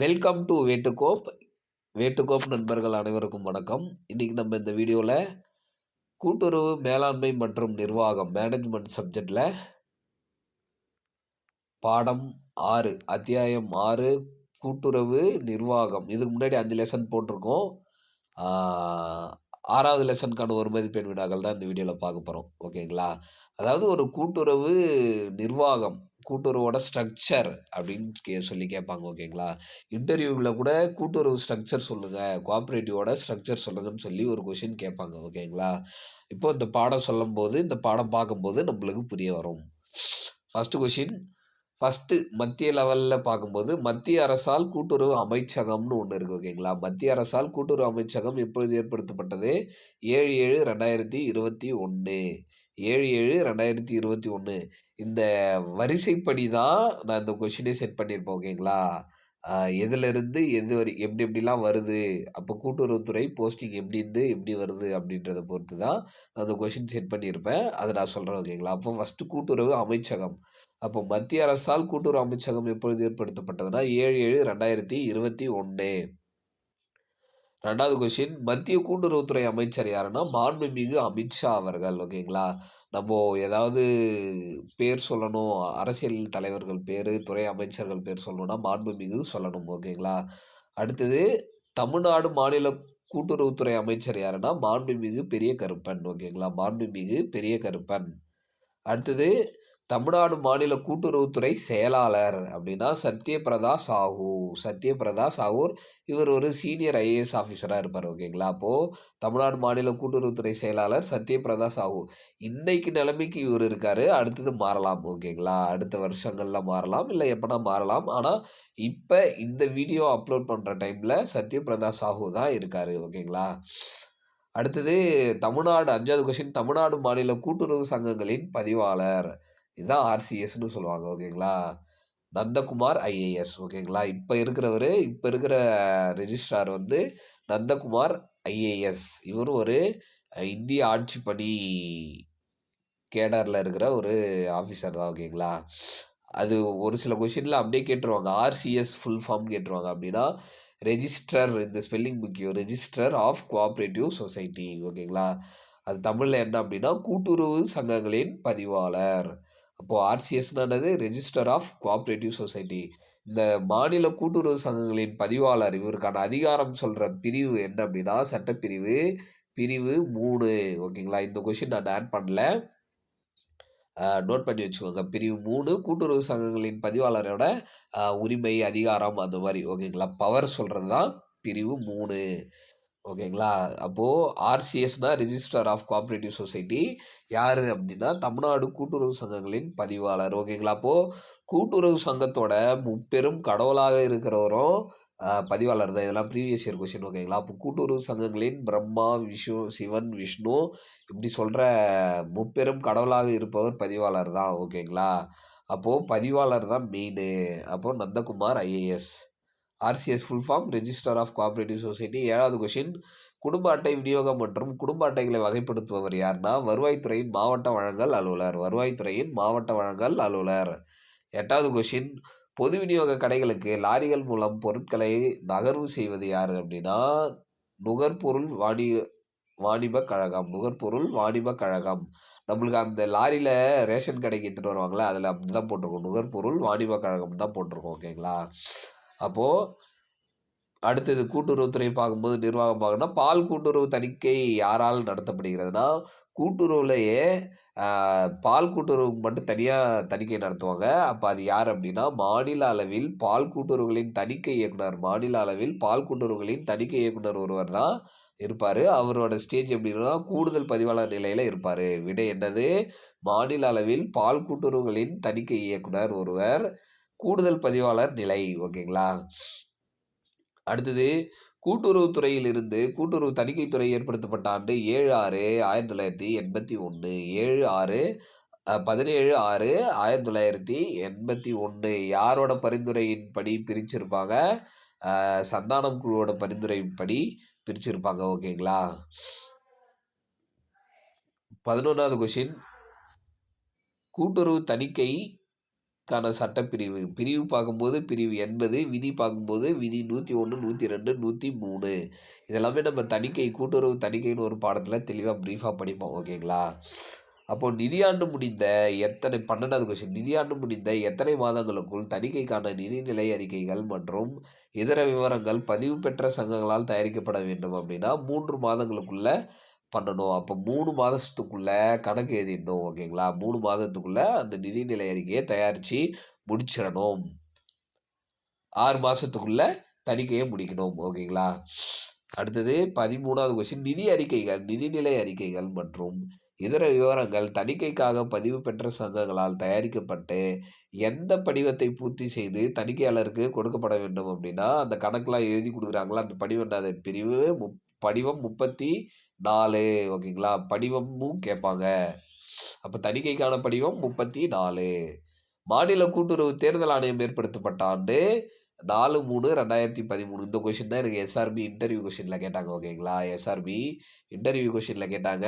Welcome to வேட்டுக்கோப் வேட்டுக்கோப் நண்பர்கள் அனைவருக்கும் வணக்கம். இன்றைக்கி நம்ம இந்த வீடியோவில் கூட்டுறவு மேலாண்மை மற்றும் நிர்வாகம் மேனேஜ்மெண்ட் சப்ஜெக்டில் பாடம் ஆறு அத்தியாயம் ஆறு கூட்டுறவு நிர்வாகம். இதுக்கு முன்னாடி அஞ்சு லெசன் போட்டிருக்கோம். ஆறாவது லெசனுக்கான ஒரு மதிப்பெண் வினாக்கள் தான் இந்த வீடியோவில் பார்க்க போகிறோம் ஓகேங்களா? அதாவது ஒரு கூட்டுறவு நிர்வாகம் கூட்டுறவோட ஸ்ட்ரக்சர் அப்படின்னு கே சொல்லி கேட்பாங்க ஓகேங்களா? இன்டர்வியூவில் கூட கூட்டுறவு ஸ்ட்ரக்சர் சொல்லுங்கள் கோஆப்ரேட்டிவோட ஸ்ட்ரக்சர் சொல்லுங்கன்னு சொல்லி ஒரு கொஷின் கேட்பாங்க ஓகேங்களா? இப்போ இந்த பாடம் சொல்லும்போது இந்த பாடம் பார்க்கும்போது நம்மளுக்கு புரிய வரும். ஃபஸ்ட்டு கொஷின் ஃபஸ்ட்டு மத்திய லெவலில் பார்க்கும்போது மத்திய அரசால் கூட்டுறவு அமைச்சகம்னு ஒன்று இருக்குது ஓகேங்களா? மத்திய அரசால் கூட்டுறவு அமைச்சகம் எப்பொழுது ஏற்படுத்தப்பட்டது? ஏழு ஏழு ரெண்டாயிரத்தி இருபத்தி ஒன்று ஏழு ஏழு ரெண்டாயிரத்தி இருபத்தி ஒன்று இந்த வரிசைப்படி தான் நான் இந்த கொஷினே செட் பண்ணியிருப்பேன் ஓகேங்களா எதுலேருந்து எது வரை எப்படி எப்படிலாம் வருது? அப்போ கூட்டுறவுத்துறை போஸ்டிங் எப்படி இருந்து எப்படி வருது? அப்படின்றத பொறுத்து தான் நான் அந்த கொஷின் செட் பண்ணியிருப்பேன். அதை நான் சொல்கிறேன் ஓகேங்களா அப்போ ஃபஸ்ட்டு கூட்டுறவு அமைச்சகம். அப்போ மத்திய அரசால் கூட்டுறவு அமைச்சகம் எப்பொழுது ஏற்படுத்தப்பட்டதுன்னா ஏழு ஏழு ரெண்டாயிரத்தி இருபத்தி ஒன்று ரெண்டாவது கொஷின் மத்திய கூட்டுறவுத்துறை அமைச்சர் யாருன்னா மாண்புமிகு அமித்ஷா அவர்கள் ஓகேங்களா நம்ம ஏதாவது பேர் சொல்லணும் அரசியல் தலைவர்கள் பேர் துறை அமைச்சர்கள் பேர் சொல்லணும்னா மாண்புமிகு சொல்லணும் ஓகேங்களா அடுத்தது தமிழ்நாடு மாநில கூட்டுறவுத்துறை அமைச்சர் யாருன்னா மாண்புமிகு பெரிய கருப்பன் ஓகேங்களா மாண்புமிகு பெரிய கருப்பன் அடுத்தது தமிழ்நாடு மாநில கூட்டுறவுத்துறை செயலாளர் அப்படின்னா சத்யபிரதா சாஹூ. சத்யபிரதா சாகூர் இவர் ஒரு சீனியர் ஐஏஎஸ் ஆஃபீஸராக இருப்பார் ஓகேங்களா? அப்போது தமிழ்நாடு மாநில கூட்டுறவுத்துறை செயலாளர் சத்யபிரதா சாஹூ. இன்னைக்கு நிலைமைக்கு இவர் இருக்கார் அடுத்தது மாறலாம் ஓகேங்களா? அடுத்த வருஷங்களில் மாறலாம் இல்லை எப்போனா மாறலாம். ஆனால் இப்போ இந்த வீடியோ அப்லோட் பண்ணுற டைமில் சத்யபிரதா சாஹூ தான் இருக்கார் ஓகேங்களா? அடுத்தது தமிழ்நாடு அஞ்சாவது கொஸ்டின் தமிழ்நாடு மாநில கூட்டுறவு சங்கங்களின் பதிவாளர். இதுதான் ஆர்சிஎஸ்னு சொல்லுவாங்க ஓகேங்களா நந்தகுமார் ஐஏஎஸ் ஓகேங்களா இப்போ இருக்கிறவர் இப்போ இருக்கிற ரெஜிஸ்ட்ரார் வந்து நந்தகுமார் ஐஏஎஸ் இவர் ஒரு இந்திய ஆட்சி பணி கேடரில் இருக்கிற ஒரு ஆஃபீஸர் தான் ஓகேங்களா அது ஒரு சில கொஷினில் அப்படியே கேட்டுருவாங்க. ஆர்சிஎஸ் ஃபுல் ஃபார்ம் கேட்டுருவாங்க அப்படின்னா ரெஜிஸ்டர் இந்த ஸ்பெல்லிங் முக்கியம். ரெஜிஸ்டர் ஆஃப் கோஆப்ரேட்டிவ் சொசைட்டி ஓகேங்களா அது தமிழில் என்ன அப்படின்னா கூட்டுறவு சங்கங்களின் பதிவாளர். அப்போது ஆர்சிஎஸ்னானது ரெஜிஸ்டர் ஆஃப் கோஆப்ரேட்டிவ் சொசைட்டி இந்த மாநில கூட்டுறவு சங்கங்களின் பதிவாளர் இவருக்கான அதிகாரம் சொல்கிற பிரிவு என்ன அப்படின்னா சட்டப்பிரிவு. பிரிவு மூணு. ஓகேங்களா இந்த கொஷின் நான் ஆட் பண்ணல. நோட் பண்ணி வச்சுக்கோங்க. பிரிவு மூணு கூட்டுறவு சங்கங்களின் பதிவாளரோட உரிமை அதிகாரம் அந்த மாதிரி. ஓகேங்களா பவர் சொல்கிறது தான் பிரிவு மூணு. ஓகேங்களா? அப்போது ஆர்சிஎஸ்னா ரிஜிஸ்டர் ஆஃப் கோஆப்ரேட்டிவ் சொசைட்டி யார் அப்படின்னா தமிழ்நாடு கூட்டுறவு சங்கங்களின் பதிவாளர். ஓகேங்களா? அப்போது கூட்டுறவு சங்கத்தோட முப்பெரும் கடவுளாக இருக்கிறவரும் பதிவாளர் தான். இதெல்லாம் ப்ரீவியஸ் இயர் கொஷின் ஓகேங்களா? அப்போ கூட்டுறவு சங்கங்களின் பிரம்மா விஷ்ணு சிவன் விஷ்ணு இப்படி சொல்கிற முப்பெரும் கடவுளாக இருப்பவர் பதிவாளர் தான். ஓகேங்களா? அப்போது பதிவாளர் தான் மெயின் அப்போது Nandakumar IAS RCS full form register of cooperative society ஏழாவது கொஷின் குடும்ப அட்டை விநியோகம் மற்றும் குடும்ப அட்டைகளை வகைப்படுத்துபவர் யாருன்னா வருவாய்த்துறையின் மாவட்ட வழங்கல் அலுவலர். வருவாய்த்துறையின் மாவட்ட வழங்கல் அலுவலர். எட்டாவது கொஷின் பொது விநியோக கடைகளுக்கு லாரிகள் மூலம் பொருட்களை நகர்வு செய்வது யார் அப்படின்னா நுகர்பொருள் வாணி வாணிப கழகம். நுகர்பொருள் வாணிப கழகம். நம்மளுக்கு அந்த லாரியில் ரேஷன் கடைக்கு எடுத்துகிட்டு வருவாங்களே அதில் அப்படி தான் போட்டிருக்கோம். நுகர்பொருள் வாணிப கழகம் தான் போட்டிருக்கோம் ஓகேங்களா அப்போது அடுத்தது கூட்டுறவுத்துறை பார்க்கும்போது நிர்வாகம் பார்க்கணும்னா பால் கூட்டுறவு தணிக்கை யாரால் நடத்தப்படுகிறதுனா கூட்டுறவுலையே பால் கூட்டுறவுக்கு மட்டும் தனியாக தணிக்கை நடத்துவாங்க. அப்போ அது யார் அப்படின்னா மாநில அளவில் பால் கூட்டுறவுகளின் தணிக்கை இயக்குனர் மாநில அளவில் பால் கூட்டுறவுகளின் தணிக்கை இயக்குனர் ஒருவர் தான் இருப்பார். அவரோட ஸ்டேஜ் எப்படின்னா கூடுதல் பதிவாளர் நிலையில் இருப்பார். விடை என்னது? மாநில அளவில் பால் கூட்டுறவுகளின் தணிக்கை இயக்குனர் ஒருவர் கூடுதல் பதிவாளர் நிலை ஓகேங்களா? அடுத்தது கூட்டுறவுத்துறையிலிருந்து கூட்டுறவு தணிக்கைத்துறை ஏற்படுத்தப்பட்ட ஆண்டு ஏழு ஆறு ஆயிரத்தி தொள்ளாயிரத்தி எண்பத்தி ஒன்று ஏழு ஆறு பதினேழு ஆறு ஆயிரத்தி தொள்ளாயிரத்தி எண்பத்தி ஒன்று யாரோட பரிந்துரையின்படி பிரிச்சிருப்பாங்க? சந்தானம் குழுவோட பரிந்துரையின்படி பிரிச்சிருப்பாங்க ஓகேங்களா? பதினொன்றாவது கொஷின் கூட்டுறவு தணிக்கை க்கான சட்டப்பிரிவு. பிரிவு பார்க்கும்போது பிரிவு 80, விதி பார்க்கும்போது விதி 101, 102, 103 இதெல்லாமே நம்ம தணிக்கை கூட்டுறவு தணிக்கைன்னு ஒரு பாடத்தில் தெளிவாக ப்ரீஃபாக படிப்போம். ஓகேங்களா? அப்போது நிதியாண்டு முடிந்த எத்தனை 12வது கொஸ்டின். நிதியாண்டு முடிந்த எத்தனை மாதங்களுக்குள் தணிக்கைக்கான நிதிநிலை அறிக்கைகள் மற்றும் இதர விவரங்கள் பதிவு பெற்ற சங்கங்களால் தயாரிக்கப்பட வேண்டும் அப்படின்னா மூன்று மாதங்களுக்குள்ள பண்ணணும். அப்போ மூணு மாதத்துக்குள்ளே கணக்கு எழுதிடணும். ஓகேங்களா? மூணு மாதத்துக்குள்ளே அந்த நிதிநிலை அறிக்கையை தயாரித்து முடிச்சிடணும் ஆறு மாதத்துக்குள்ளே தணிக்கையை முடிக்கணும். ஓகேங்களா? அடுத்தது 13வது கொஸ்டின். நிதி அறிக்கைகள், நிதிநிலை அறிக்கைகள் மற்றும் இதர விவரங்கள் தணிக்கைக்காக பதிவு பெற்ற சங்கங்களால் தயாரிக்கப்பட்டு, எந்த படிவத்தை பூர்த்தி செய்து தணிக்கையாளருக்கு கொடுக்கப்பட வேண்டும் அப்படின்னா அந்த கணக்கெலாம் எழுதி கொடுக்குறாங்களா அந்த படிவம் பிரிவு முப் படிவம் முப்பத்தி 34 ஓகேங்களா? படிவமும் கேட்பாங்க. அப்போ தணிக்கைக்கான படிவம் 34. மாநில கூட்டுறவு தேர்தல் ஆணையம் ஏற்படுத்தப்பட்ட ஆண்டு 4/3/2013 இந்த கொஷின் தான் எனக்கு எஸ்ஆர்பி இன்டர்வியூ கொஷினில் கேட்டாங்க. ஓகேங்களா? எஸ்ஆர்பி இன்டர்வியூ கொஷினில் கேட்டாங்க.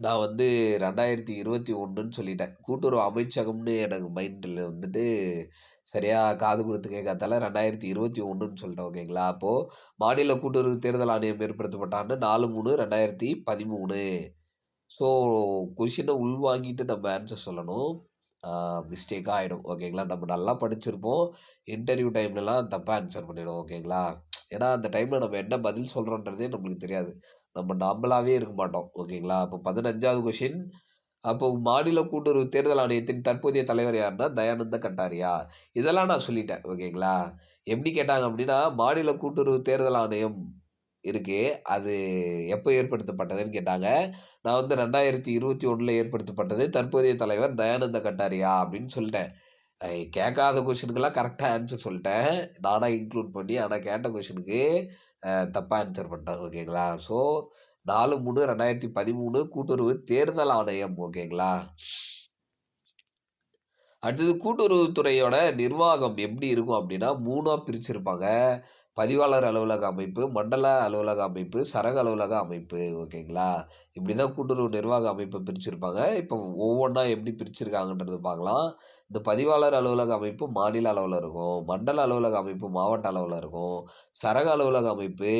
நான் வந்து 2021ன்னு சொல்லிட்டேன். கூட்டுறவு அமைச்சகம்னு எனக்கு மைண்டில் வந்துட்டு சரியாக காது குடுத்து கேட்காததால 2021ன்னு சொல்லிட்டேன். ஓகேங்களா? அப்போது மாநில கூட்டுறவு தேர்தல் ஆணையம் ஏற்படுத்தப்பட்டான்னு நாலு மூணு ரெண்டாயிரத்தி பதிமூணு ஸோ கொஷினை உள்வாங்கிட்டு நம்ம ஆன்சர் சொல்லணும். மிஸ்டேக்காக ஆகிடும் ஓகேங்களா? நம்ம நல்லா படிச்சிருப்போம். இன்டர்வியூ டைம்லலாம் தப்பாக ஆன்சர் பண்ணிடுவோம். ஓகேங்களா? ஏன்னா, அந்த டைமில் நம்ம என்ன பதில் சொல்கிறோன்றதே நம்மளுக்கு தெரியாது. நம்ம நம்பளாவே இருக்க மாட்டோம். ஓகேங்களா? அப்போ பதினஞ்சாவது கொஷின் அப்போ மாநில கூட்டுறவு தேர்தல் ஆணையத்தின் தற்போதைய தலைவர் யாருன்னா, தயானந்த கட்டாரியா. இதெல்லாம் நான் சொல்லிட்டேன். ஓகேங்களா? எப்படி கேட்டாங்க அப்படின்னா மாநில கூட்டுறவு தேர்தல் ஆணையம் இருக்கு. அது எப்போ ஏற்படுத்தப்பட்டதுன்னு கேட்டாங்க. நான் வந்து 2021ல ஏற்படுத்தப்பட்டது. தற்போதைய தலைவர் தயானந்த கட்டாரியா அப்படின்னு சொல்லிட்டேன். கேட்காத கொஸ்டினுக்கெல்லாம் கரெக்டாக ஆன்சர் சொல்லிட்டேன். நானாக இன்க்ளூட் பண்ணி. ஆனால் கேட்ட கொஷினுக்கு தப்பாக தப்பா ஆன்சர் பண்ணிட்டேன். ஓகேங்களா? ஸோ 4/3/2013 கூட்டுறவு தேர்தல் ஆணையம். ஓகேங்களா? அடுத்தது கூட்டுறவுத்துறையோட நிர்வாகம் எப்படி இருக்கும் அப்படின்னா மூணாக பிரிச்சிருப்பாங்க. பதிவாளர் அலுவலக அமைப்பு, மண்டல அலுவலக அமைப்பு, சரக அலுவலக அமைப்பு. ஓகேங்களா? இப்படி தான் கூட்டுறவு நிர்வாக அமைப்பை பிரிச்சிருப்பாங்க. இப்போ ஒவ்வொன்றா எப்படி பிரிச்சுருக்காங்கன்றது பார்க்கலாம். இந்த பதிவாளர் அலுவலக அமைப்பு மாநில அளவில் இருக்கும். மண்டல அலுவலக அமைப்பு மாவட்ட அளவில் இருக்கும். சரக அலுவலக அமைப்பு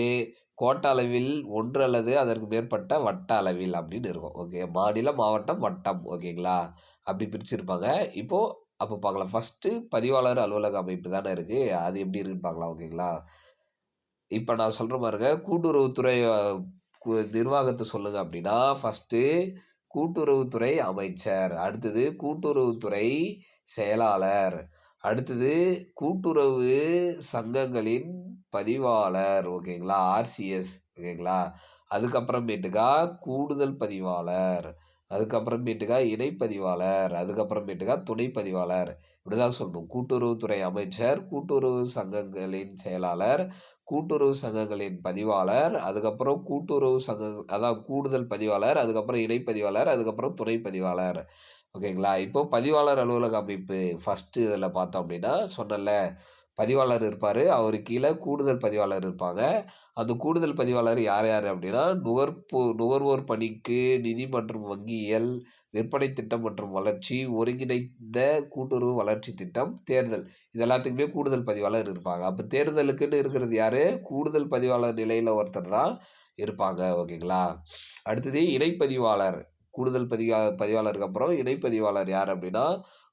கோட்ட அளவில் ஒன்று அல்லது அதற்கு மேற்பட்ட வட்ட அளவில் அப்படின்னு இருக்கும். ஓகே. மாநிலம், மாவட்டம், வட்டம். ஓகேங்களா? அப்படி பிரிச்சிருப்பாங்க. இப்போது அப்போ பார்க்கலாம். ஃபர்ஸ்ட்டு பதிவாளர் அலுவலக அமைப்பு தானே இருக்குது அது எப்படி இருக்குன்னு பார்க்கலாம். ஓகேங்களா? இப்போ நான் சொல்கிற பாருங்க. கூட்டுறவுத்துறை நிர்வாகத்தை சொல்லுங்கள் அப்படின்னா சொல்லுங்க ஃபர்ஸ்ட்டு கூட்டுறவுத்துறை அமைச்சர். அடுத்தது கூட்டுறவுத்துறை செயலாளர். அடுத்தது கூட்டுறவு சங்கங்களின் பதிவாளர். ஓகேங்களா? ஆர்சிஎஸ். ஓகேங்களா? அதுக்கப்புறமேட்டுக்கா கூடுதல் பதிவாளர். அதுக்கப்புறமேட்டுக்கா இணைப்பதிவாளர். அதுக்கப்புறமேட்டுக்கா துணை பதிவாளர். இப்டிதான் சொல்லணும். கூட்டுறவுத்துறை அமைச்சர், கூட்டுறவு சங்கங்களின் செயலாளர், கூட்டுறவு சங்கங்களின் பதிவாளர், அதுக்கப்புறம் கூட்டுறவு சங்க அதான் கூடுதல் பதிவாளர், அதுக்கப்புறம் இணைப்பதிவாளர், அதுக்கப்புறம் துணை பதிவாளர். ஓகேங்களா? இப்போ பதிவாளர் அலுவலக அமைப்பு ஃபஸ்ட்டு இதில் பார்த்தோம் அப்படின்னா சொன்னல பதிவாளர் இருப்பார் அவருக்கு கீழே கூடுதல் பதிவாளர் இருப்பாங்க. அந்த கூடுதல் பதிவாளர் யார் யார் அப்படின்னா நுகர்போ நுகர்வோர் பணிக்கு நிதி மற்றும் வங்கியியல், விற்பனை திட்டம் மற்றும் வளர்ச்சி, ஒருங்கிணைந்த கூட்டுறவு வளர்ச்சி திட்டம், தேர்தல். இது எல்லாத்துக்குமே கூடுதல் பதிவாளர் இருப்பாங்க. அப்போ தேர்தலுக்குன்னு இருக்கிறது யார் கூடுதல் பதிவாளர் நிலையில் ஒருத்தர் தான் இருப்பாங்க. ஓகேங்களா? அடுத்தது இணைப்பதிவாளர். கூடுதல் பதிவா பதிவாளருக்கு அப்புறம் இணைப்பதிவாளர் யார் அப்படின்னா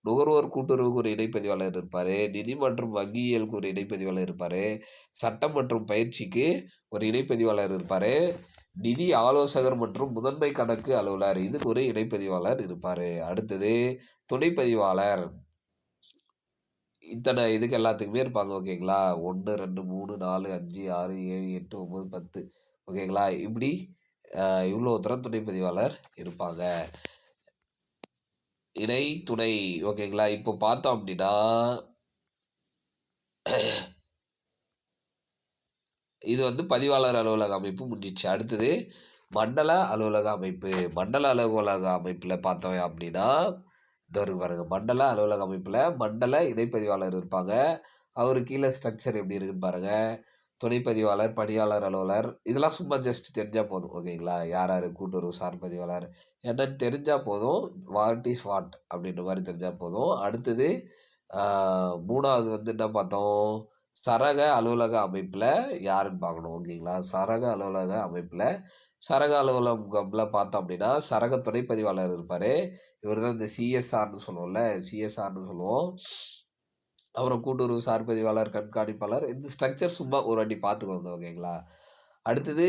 நுகர்வோர் கூட்டுறவுக்கு ஒரு இணைப்பதிவாளர் இருப்பார் நிதி மற்றும் வங்கியியலுக்கு ஒரு இணைப்பதிவாளர் இருப்பார் சட்டம் மற்றும் பயிற்சிக்கு ஒரு இணைப்பதிவாளர் இருப்பார் நிதி ஆலோசகர் மற்றும் முதன்மை கணக்கு அலுவலர். இதுக்கு ஒரு இணைப்பதிவாளர் இருப்பார் அடுத்தது துணைப்பதிவாளர் இத்தனை இதுக்கு எல்லாத்துக்குமே இருப்பாங்க. ஓகேங்களா? 1, 2, 3, 4, 5, 6, 7, 8, 9, 10 ஓகேங்களா? இப்படி இவ்வளோ தூரம் துணை பதிவாளர் இருப்பாங்க. இணை, துணை ஓகேங்களா? இப்போ பார்த்தோம் அப்படின்னா இது வந்து பதிவாளர் அலுவலக அமைப்பு முடிஞ்சிச்சு. அடுத்தது மண்டல அலுவலக அமைப்பு. மண்டல அலுவலக அமைப்பில் பார்த்தோம் அப்படின்னா இந்த இருக்கு பாருங்க. மண்டல அலுவலக அமைப்பில் மண்டல இணைப்பதிவாளர் இருப்பாங்க. அவருக்கு கீழே ஸ்ட்ரக்சர் எப்படி இருக்குன்னு பாருங்கள் துணைப்பதிவாளர் பணியாளர் அலுவலர் இதெல்லாம் சும்மா ஜஸ்ட் தெரிஞ்சால் போதும். ஓகேங்களா? யார் யார் கூட்டுறவு சார் பதிவாளர் என்னன்னு தெரிஞ்சால் போதும். வாட் இஸ் வாட் அப்படின்ற மாதிரி தெரிஞ்சால் போதும். அடுத்தது மூணாவது வந்து என்ன பார்த்தோம்? சரக அலுவலக அமைப்பில் யாருன்னு பார்க்கணும். ஓகேங்களா? சரக அலுவலக அமைப்பில் சரக அலுவலகம்ல பார்த்தோம் அப்படின்னா, சரக துணைப்பதிவாளர் இருப்பார் இவர் தான் இந்த சிஎஸ்ஆர்னு சொல்லுவோம்ல, சிஎஸ்ஆர்னு சொல்லுவோம். அப்புறம் கூட்டுறவு சார் பதிவாளர், கண்காணிப்பாளர் இந்த ஸ்ட்ரக்சர் சும்மா ஒரு வாட்டி பார்த்துக்கோங்க. ஓகேங்களா? அடுத்தது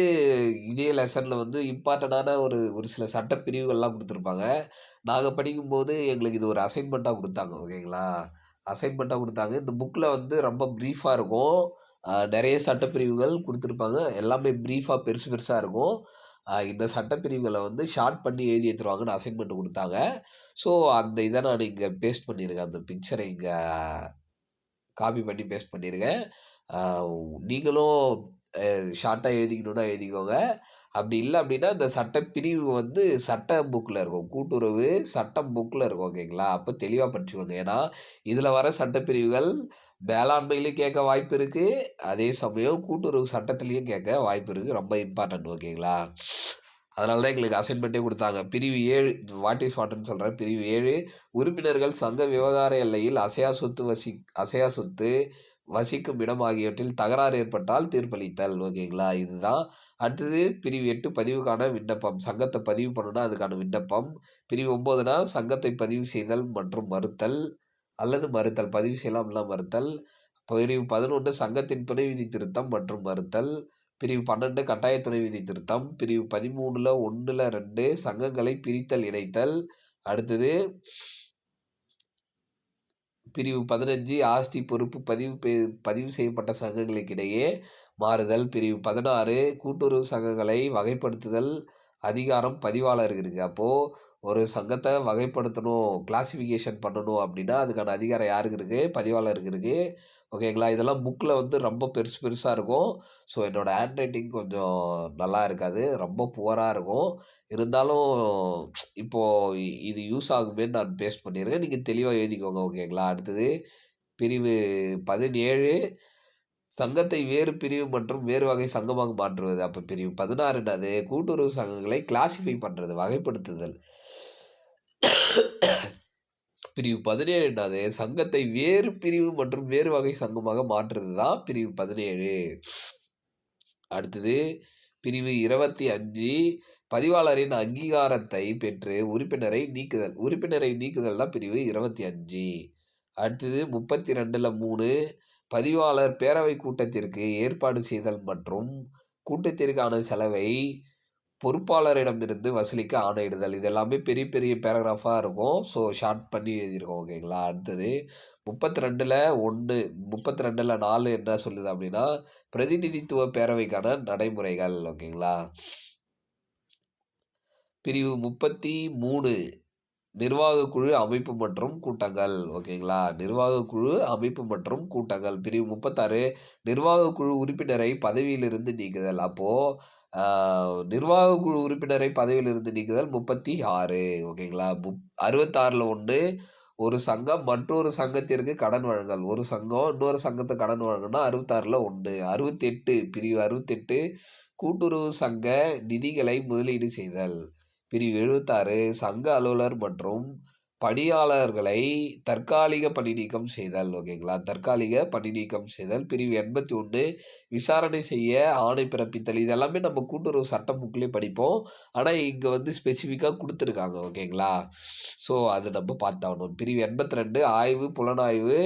இதே லெசனில் வந்து இம்பார்ட்டன்டான ஒரு ஒரு சில சட்ட பிரிவுகள்லாம் கொடுத்துருப்பாங்க நாங்கள் படிக்கும்போது எங்களுக்கு இது ஒரு அசைன்மெண்ட்டாக கொடுத்தாங்க ஓகேங்களா? அசைன்மெண்ட்டாக கொடுத்தாங்க இந்த புக்கில் வந்து ரொம்ப ப்ரீஃபாக இருக்கும். நிறைய சட்டப்பிரிவுகள் கொடுத்துருப்பாங்க எல்லாமே ப்ரீஃபாக பெருசு பெருசாக இருக்கும். இந்த சட்டப்பிரிவுகளை வந்து ஷார்ட் பண்ணி எழுதி எடுத்துருவாங்கன்னு அசைன்மெண்ட் கொடுத்தாங்க ஸோ அந்த இதை நான் இங்கே பேஸ்ட் பண்ணியிருக்கேன். அந்த பிக்சரை இங்கே காப்பி பண்ணி பேஸ்ட் பண்ணியிருக்கேன். நீங்களும் ஷார்ட்டாக எழுதிக்கணுன்னா எழுதிக்கோங்க. அப்படி இல்லை அப்படின்னா, இந்த சட்ட பிரிவு வந்து சட்ட புக்கில் இருக்கும். கூட்டுறவு சட்டம் புக்கில் இருக்கும். ஓகேங்களா? அப்போ தெளிவாக படிச்சுக்கோங்க. ஏன்னா, இதில் வர சட்டப்பிரிவுகள் வேளாண்மையிலையும் கேட்க வாய்ப்பு இருக்குது அதே சமயம் கூட்டுறவு சட்டத்துலேயும் கேட்க வாய்ப்பு இருக்குது ரொம்ப இம்பார்ட்டன்ட் ஓகேங்களா? அதனால தான் எங்களுக்கு அசைன்மெண்ட்டே கொடுத்தாங்க பிரிவு ஏழு வாட் இஸ் வாட்ன்னு சொல்கிறேன் பிரிவு ஏழு உறுப்பினர்கள் சங்க விவகார எல்லையில் அசையா சொத்து வசி அசையா சொத்து, வசிக்கும் இடம் ஆகியவற்றில் தகராறு ஏற்பட்டால் தீர்ப்பளித்தல். ஓகேங்களா? இதுதான். அடுத்தது பிரிவு எட்டு பதிவுக்கான விண்ணப்பம். சங்கத்தை பதிவு பண்ணணும்னா அதுக்கான விண்ணப்பம். பிரிவு ஒம்போதுனா சங்கத்தை பதிவு செய்தல் மற்றும் மறுத்தல் அல்லது மறுத்தல். பதிவு செய்யலாம் மறுத்தல். பிரிவு 11 சங்கத்தின் துணை விதி திருத்தம் மற்றும் மறுத்தல். பிரிவு 12 கட்டாய துணை விதி திருத்தம். பிரிவு 13ல 1ல 2 சங்கங்களை பிரித்தல், இணைத்தல். அடுத்தது பிரிவு 15 ஆஸ்தி பொறுப்பு பதிவு பெ பதிவு செய்யப்பட்ட சங்கங்களுக்கிடையே மாறுதல். பிரிவு 16 கூட்டுறவு சங்கங்களை வகைப்படுத்துதல் அதிகாரம் பதிவாளருக்கு இருக்குது அப்போது ஒரு சங்கத்தை வகைப்படுத்தணும், கிளாசிஃபிகேஷன் பண்ணணும் அப்படின்னா, அதுக்கான அதிகாரம் யாருக்கு இருக்குது பதிவாளருக்கு இருக்குது ஓகேங்களா? இதெல்லாம் புக்கில் வந்து ரொம்ப பெருசு பெருசாக இருக்கும். ஸோ என்னோட ஹேண்ட் ரைட்டிங் கொஞ்சம் நல்லா இருக்காது. ரொம்ப புவராக இருக்கும். இருந்தாலும் இப்போது இது யூஸ் ஆகுமேன்னு நான் பேஸ்ட் பண்ணியிருக்கேன். நீங்கள் தெளிவாக எழுதிக்கோங்க. ஓகேங்களா? அடுத்தது பிரிவு 17 சங்கத்தை வேறு பிரிவு மற்றும் வேறு வகை சங்கமாக மாற்றுவது. அப்போ பிரிவு 16 என்னது? கூட்டுறவு சங்கங்களை கிளாசிஃபை பண்ணுறது வகைப்படுத்துதல். பிரிவு 17 என்னது? சங்கத்தை வேறு பிரிவு மற்றும் வேறு வகை சங்கமாக மாற்றுறது தான் பிரிவு 17. அடுத்தது பிரிவு 25 பதிவாளரின் அங்கீகாரத்தை பெற்று உறுப்பினரை நீக்குதல். உறுப்பினரை நீக்குதல் தான் பிரிவு 25. அடுத்தது 32ல 3 பதிவாளர் பேரவை கூட்டத்திற்கு ஏற்பாடு செய்தல் மற்றும் கூட்டத்திற்கான செலவை பொறுப்பாளரிடமிருந்து வசூலிக்க ஆணையிடுதல். இது எல்லாமே பெரிய பெரிய பேராகிராஃபாக இருக்கும். ஸோ ஷார்ட் பண்ணி எழுதியிருக்கோம். ஓகேங்களா? அடுத்தது 32ல 1 32ல 4 என்ன சொல்லுது அப்படின்னா, பிரதிநிதித்துவ பேரவைக்கான நடைமுறைகள். ஓகேங்களா? பிரிவு 33 நிர்வாக குழு அமைப்பு மற்றும் கூட்டங்கள். ஓகேங்களா? நிர்வாக குழு அமைப்பு மற்றும் கூட்டங்கள். பிரிவு 36 நிர்வாக குழு உறுப்பினரை பதவியிலிருந்து நீக்குதல். அப்போ நிர்வாக குழு உறுப்பினரை பதவியிலிருந்து நீக்குதல் 36 ஓகேங்களா? முப் 66ல 1 ஒரு சங்கம் மற்றொரு சங்கத்திற்கு கடன் வழங்கல். ஒரு சங்கம் இன்னொரு சங்கத்தை கடன் வழங்கினா அறுபத்தாறில் ஒன்று அறுபத்தெட்டு பிரிவு 68 கூட்டுறவு சங்க நிதிகளை முதலீடு செய்தல். பிரிவு 76 சங்க அலுவலர் மற்றும் பணியாளர்களை தற்காலிக பணிநீக்கம் செய்தல். ஓகேங்களா? தற்காலிக பணிநீக்கம் செய்தல். பிரிவு 81 விசாரணை செய்ய ஆணை பிறப்பித்தல். இதெல்லாமே நம்ம கூட்டுறவு சட்டம் புக்லயே படிப்போம். ஆனால் இங்கே வந்து ஸ்பெசிஃபிக்காக கொடுத்துருக்காங்க ஓகேங்களா? ஸோ அது நம்ம பார்த்தாகணும். பிரிவு 82 ஆய்வு, புலனாய்வு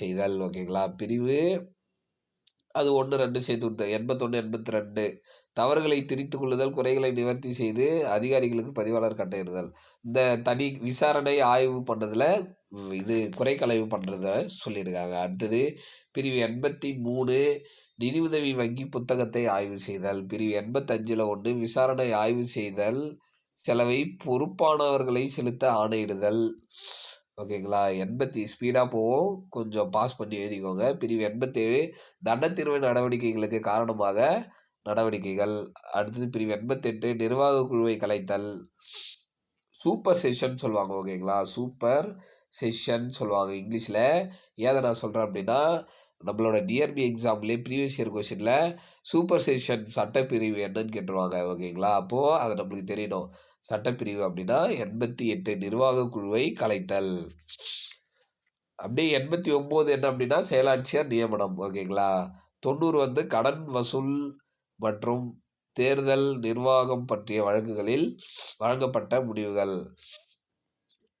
செய்தல். ஓகேங்களா? பிரிவு அது 1, 2 சேர்த்து எண்பத்தொன்று எண்பத்து ரெண்டு தவறுகளை திரித்து கொள்ளுதல், குறைகளை நிவர்த்தி செய்து அதிகாரிகளுக்கு பதிவாளர் கட்டையிடுதல் இந்த தனி விசாரணை, ஆய்வு பண்ணுறதுல இது குறைகளைவு பண்ணுறத சொல்லியிருக்காங்க. அடுத்தது பிரிவு 83 நிதியுதவி வங்கி புத்தகத்தை ஆய்வு செய்தல். பிரிவு 85ல 1 விசாரணை ஆய்வு செய்தல், செலவை பொறுப்பானவர்களை செலுத்த ஆணையிடுதல். ஓகேங்களா? எண்பத்தி ஸ்பீடாக போவோம். கொஞ்சம் பாஸ் பண்ணி எழுதிக்கோங்க. பிரிவு எண்பத்தேழு தண்டத்தீர்வு நடவடிக்கைகளுக்கு காரணமாக நடவடிக்கைகள். அடுத்தது பிரிவு 88 நிர்வாக குழுவை கலைத்தல். சூப்பர் செஷன் சொல்லுவாங்க. ஓகேங்களா? சூப்பர் செஷன் சொல்லுவாங்க இங்கிலீஷில் ஏதை நான் சொல்கிறேன் அப்படின்னா, நம்மளோட டிஆர்பி எக்ஸாம்லேயே ப்ரீவியஸ் இயர் கொஷினில் சூப்பர் செஷன் சட்டப்பிரிவு என்னன்னு கேட்டுருவாங்க ஓகேங்களா அப்போது அது நம்மளுக்கு தெரியணும் சட்டப்பிரிவு அப்படின்னா எண்பத்தி எட்டு நிர்வாக குழுவை கலைத்தல் அப்படியே எண்பத்தி ஒம்பது என்ன அப்படின்னா செயலாட்சியர் நியமனம் ஓகேங்களா தொண்ணூறு வந்து கடன் வசூல் மற்றும் தேர்தல் நிர்வாகம் பற்றிய வழக்குகளில் வழங்கப்பட்ட முடிவுகள்.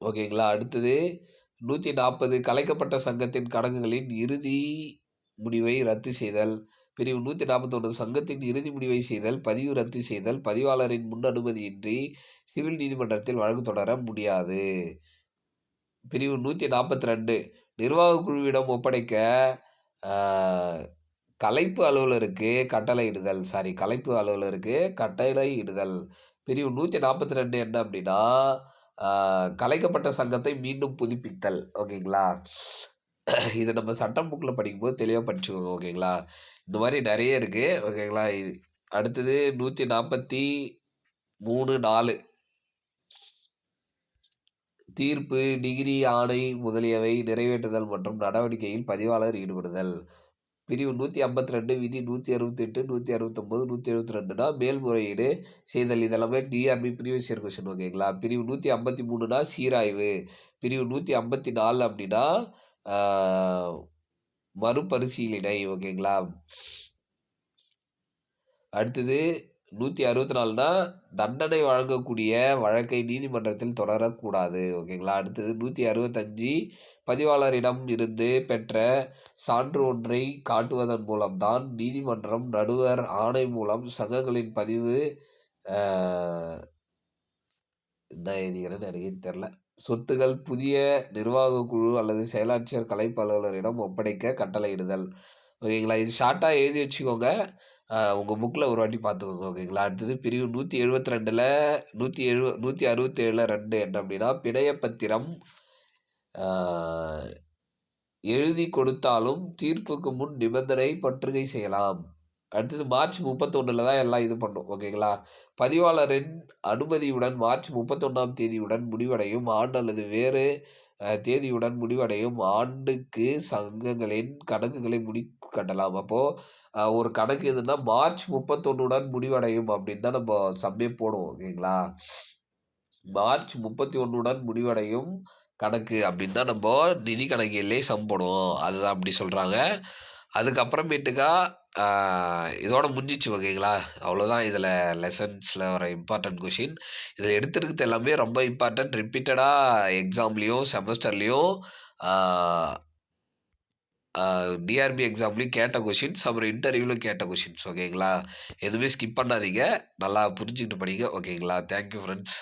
ஓகேங்களா? அடுத்தது நூற்றி நாற்பது கலைக்கப்பட்ட சங்கத்தின் கணக்குகளின் இறுதி முடிவை ரத்து செய்தல். பிரிவு நூற்றி நாற்பத்தொன்று சங்கத்தின் இறுதி முடிவை செய்தல் பதிவு ரத்து செய்தல் பதிவாளரின் முன் அனுமதியின்றி சிவில் நீதிமன்றத்தில் வழக்கு தொடர முடியாது. பிரிவு நூற்றி நாற்பத்தி ரெண்டு நிர்வாக குழுவிடம் ஒப்படைக்க கலைப்பு அலுவலருக்கு கட்டளை இடுதல் சாரி கலைப்பு அலுவலருக்கு கட்டளை இடுதல் பிரிவு நூற்றி நாற்பத்தி ரெண்டு என்ன அப்படின்னா கலைக்கப்பட்ட சங்கத்தை மீண்டும் புதுப்பித்தல். ஓகேங்களா? இதை நம்ம சட்டம் புக்கில் படிக்கும்போது தெளிவாக படிச்சுக்கோங்க ஓகேங்களா? இந்த மாதிரி நிறைய இருக்குது ஓகேங்களா? இது அடுத்தது நூற்றி நாற்பத்தி மூணு நாலு. தீர்ப்பு டிகிரி ஆணை முதலியவை நிறைவேற்றுதல் மற்றும் நடவடிக்கையில் பதிவாளர் ஈடுபடுதல். பிரிவு நூற்றி ஐம்பத்தி ரெண்டு விதி நூற்றி அறுபத்தெட்டு நூற்றி அறுபத்தொம்போது நூற்றி எழுபத்தி ரெண்டுனா மேல்முறையீடு செய்தல். இதெல்லாமே டிஆர்பி ப்ரீவியஸ் இயர் கொஸ்டின் ஓகேங்களா? பிரிவு நூற்றி ஐம்பத்தி மூணுனா சீராய்வு. பிரிவு நூற்றி ஐம்பத்தி நாலு அப்படின்னா மறுபரிசீலனை. ஓகேங்களா? அடுத்தது நூற்றி அறுபத்தி நாலுனா தண்டனை வழங்கக்கூடிய வழக்கை நீதிமன்றத்தில் தொடரக்கூடாது. ஓகேங்களா? அடுத்தது நூற்றி அறுபத்தஞ்சு பதிவாளரிடம் இருந்து பெற்ற சான்று ஒன்றை காட்டுவதன் மூலம்தான் நீதிமன்றம் நடுவர் ஆணை மூலம் சங்கங்களின் பதிவு என்ன எழுதிக்கிறேன்னு எனக்கு தெரில சொத்துகள் புதிய நிர்வாக குழு அல்லது செயலாட்சியர் கலைப்பு அலுவலரிடம் ஒப்படைக்க கட்டளையிடுதல். ஓகேங்களா? இது ஷார்ட்டாக எழுதி வச்சுக்கோங்க. உங்கள் புக்கில் ஒரு வாட்டி பார்த்துக்கோங்க. ஓகேங்களா? அடுத்தது பிரிவு நூற்றி எழுபத்தி ரெண்டில் நூற்றி எழுவ நூற்றி அறுபத்தேழில் ரெண்டு என்ன அப்படின்னா பிணைய பத்திரம் எழுதி கொடுத்தாலும் தீர்ப்புக்கு முன் நிபந்தனை பற்றுகை செய்யலாம். அடுத்தது மார்ச் முப்பத்தொன்னில் தான் எல்லாம் இது பண்ணும். ஓகேங்களா? பதிவாளரின் அனுமதியுடன் மார்ச் முப்பத்தொன்னாம் தேதியுடன் முடிவடையும். ஆண்டு அல்லது வேறு தேதியுடன் முடிவடையும். ஆண்டுக்கு சங்கங்களின் கணக்குகளை முடி கட்டலாம். அப்போது ஒரு கணக்கு எதுனா மார்ச் முப்பத்தொன்னுடன் முடிவடையும் அப்படின்னு தான் நம்ம சம்மே போடுவோம். ஓகேங்களா? மார்ச் முப்பத்தி ஒன்றுடன் முடிவடையும். கணக்கு அப்படின்னு தான் நம்ம நிதி கணக்கிலே சம் அதுதான் அப்படி சொல்கிறாங்க அதுக்கப்புறமேட்டுக்கா இதோட முடிஞ்சிச்சு ஓகேங்களா? அவ்வளோதான் இதில் லெசன்ஸில் வர இம்பார்ட்டன்ட் கொஷின் இதில் எடுத்துருக்கிறது எல்லாமே ரொம்ப இம்பார்ட்டன்ட் ரிப்பீட்டடாக எக்ஸாம்லேயும் செமஸ்டர்லேயும் டிஆர்பி எக்ஸாம்லேயும் கேட்ட கொஷின்ஸ் அப்புறம் இன்டர்வியூவில் கேட்ட கொஷின்ஸ் ஓகேங்களா? எதுவுமே ஸ்கிப் பண்ணாதீங்க. நல்லா புரிஞ்சுக்கிட்டு படிங்க ஓகேங்களா? Thank you friends